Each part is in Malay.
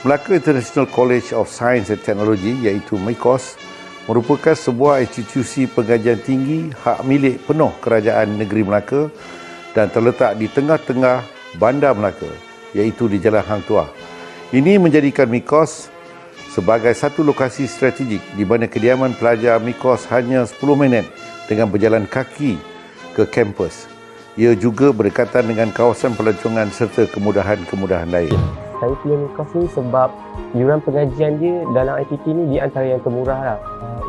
Melaka International College of Science and Technology iaitu MICOS merupakan sebuah institusi pengajian tinggi hak milik penuh Kerajaan Negeri Melaka dan terletak di tengah-tengah Bandar Melaka iaitu di Jalan Hang Tuah. Ini menjadikan MICOS sebagai satu lokasi strategik di mana kediaman pelajar MICOS hanya 10 minit dengan berjalan kaki ke kampus. Ia juga berdekatan dengan kawasan pelancongan serta kemudahan-kemudahan lain. Saya pilih Mikos ni sebab yuran pengajian dia dalam IPT ni di antara yang termurah lah.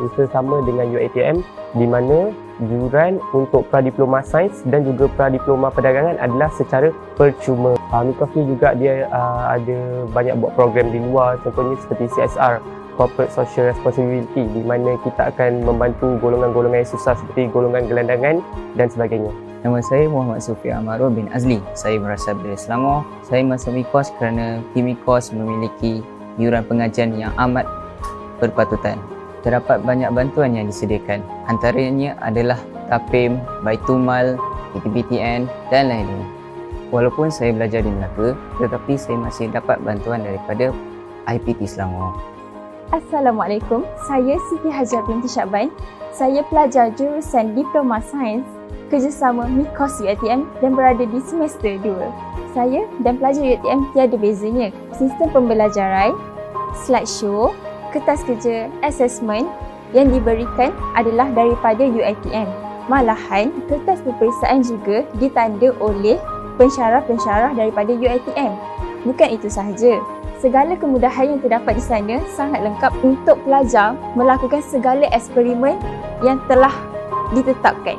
Uh, sama dengan UiTM di mana yuran untuk pradiploma sains dan juga pradiploma perdagangan adalah secara percuma. Uh, ni juga dia uh, ada banyak buat program di luar contohnya seperti CSR Corporate Social Responsibility di mana kita akan membantu golongan-golongan yang susah seperti golongan gelandangan dan sebagainya. Nama saya Muhammad Sufi Amarul bin Azli. Saya berasal dari Selangor. Saya masuk MIKOS kerana MIKOS memiliki yuran pengajian yang amat berpatutan. Terdapat banyak bantuan yang disediakan. Antaranya adalah TAPIM, Baitumal, PTPTN dan lain-lain. Walaupun saya belajar di Melaka, tetapi saya masih dapat bantuan daripada IPT Selangor. Assalamualaikum, saya Siti Hajar binti Syakban. Saya pelajar jurusan Diploma Sains kerjasama MIKOS UiTM dan berada di semester 2. Saya dan pelajar UiTM tiada bezanya. Sistem pembelajaran, slideshow, kertas kerja, assessment yang diberikan adalah daripada UiTM. Malahan, kertas peperiksaan juga ditanda oleh pensyarah-pensyarah daripada UiTM. Bukan itu sahaja, segala kemudahan yang terdapat di sana sangat lengkap untuk pelajar melakukan segala eksperimen yang telah ditetapkan.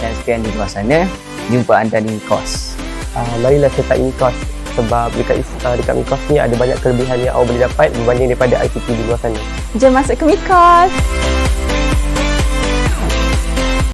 Yang sekian di luar sana, jumpa anda di MIKOS. Uh, marilah sertai MIKOS sebab dekat uh, dekat MIKOS ni ada banyak kelebihan yang awak boleh dapat berbanding daripada IPT di luar sana. Jom masuk ke MIKOS!